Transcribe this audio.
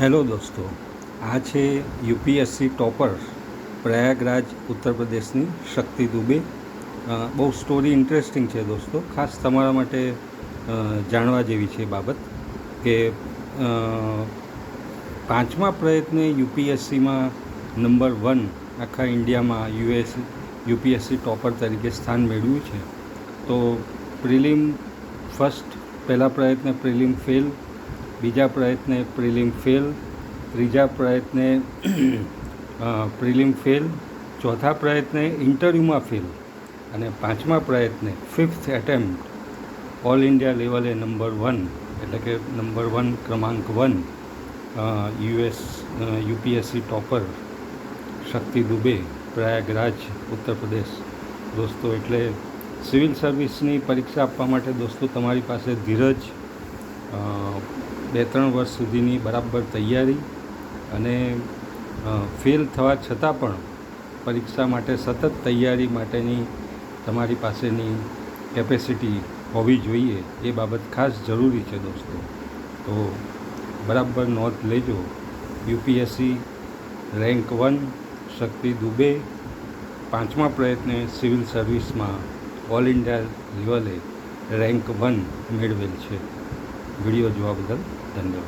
Hello દોસ્તો, આ છે યુપીએસસી ટોપર પ્રયાગરાજ ઉત્તર પ્રદેશની શક્તિ દુબે. બહુ સ્ટોરી ઇન્ટરેસ્ટિંગ છે દોસ્તો, ખાસ તમારા માટે જાણવા જેવી છે બાબત કે પાંચમા પ્રયત્ને યુપીએસસીમાં નંબર વન આખા ઇન્ડિયામાં યુએસ, યુપીએસસી ટોપર તરીકે સ્થાન મેળવ્યું છે. તો પ્રિલિમ ફર્સ્ટ પહેલા પ્રયત્ને પ્રિલિમ ફેલ બીજા પ્રયત્ને પ્રિલિમ ફેલ, ત્રીજા પ્રયત્ને પ્રિલિમ ફેલ, ચોથા પ્રયત્ને ઇન્ટરવ્યૂમાં ફેલ, અને પાંચમા પ્રયત્ને fifth attempt, all India level number one, એટલે કે નંબર વન ક્રમાંક one US UPSC topper, Shakti Dubey, Prayagraj, Uttar Pradesh. દોસ્તો, એટલે સિવિલ સર્વિસની પરીક્ષા આપવા માટે દોસ્તો તમારી પાસે ધીરજ બે ત્રણ વર્ષ સુધીની બરાબર તૈયારી અને ફેલ થવા છતાં પણ પરીક્ષા માટે સતત તૈયારી માટેની તમારી પાસેની કેપેસિટી હોવી જોઈએ એ બાબત ખાસ જરૂરી છે દોસ્તો. તો બરાબર નોંધ લેજો. UPSC rank one Shakti Dubey પાંચમા પ્રયત્ને સિવિલ સર્વિસમાં all India level rank one મેળવેલ છે. વીડિયો જોવા બદલ 真的